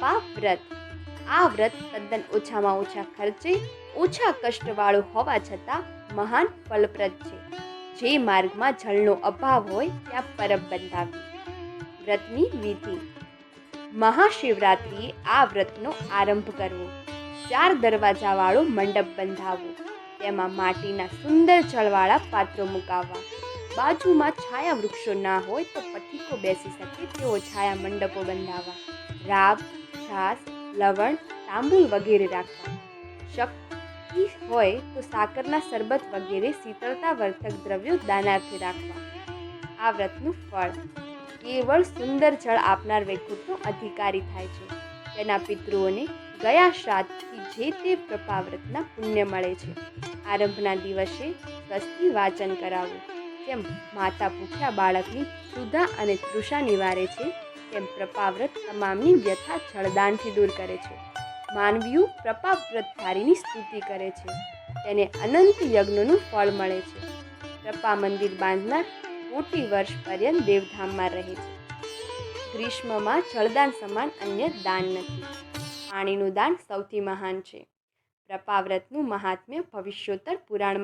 પ્રપા વ્રત. આ વ્રત તદ્દન ઓછામાં ઓછા ખર્ચે, ઓછા કષ્ટવાળું હોવા છતાં મહાન ફલપ્રદ છે. જે માર્ગમાં જળનો અભાવ હોય ત્યાં પરબ બંધાવી. વ્રતની વિધિ. મહાશિવરાત્રિએ આ વ્રતનો આરંભ કરવો. ચાર દરવાજાવાળો મંડપ બંધાવવો. તેમાં માટીના સુંદર જળવાળા પાત્રો મુકાવવા. બાજુમાં છાયા વૃક્ષો ના હોય તો પથિકો બેસી શકે તેવો છાયા મંડપો બંધાવવા. રાબ છાસ લવણ, તાંબુલ વગેરે રાખવા. શક્તિ હોય તો સાકરના શરબત વગેરે શીતળતા વર્ધક દ્રવ્યો દાનાર્થે રાખવા. આ વ્રતનું ફળ. કેવળ સુંદર જળ આપનાર વૈકુંઠનો અધિકારી થાય છે. તેના પિતૃઓને ગયા શ્રાદ્ધથી જે તે પ્રપાવ્રતના પુણ્ય મળે છે. આરંભના દિવસે સ્વસ્તિ વાચન કરાવવું જેમ માતા ભૂખ્યા બાળકની સુધા અને તૃષા નિવારે છે તેમ પ્રપાવ્રત તમામની વ્યથા જળદાનથી દૂર કરે છે. માનવીઓ પ્રપાવ્રતધારીની સ્તુતિ કરે છે. તેને અનંત યજ્ઞનું ફળ મળે છે. પ્રપા મંદિર બાંધનાર કોટી વર્ષ પર્યંત દેવધામમાં રહે છે. ગ્રીષ્મમાં જળદાન સમાન અન્ય દાન નથી. પાણીનું દાન સૌથી મહાન છે. પ્રપાવ્રતનું મહાત્મ્ય ભવિષ્યોત્તર પુરાણમાં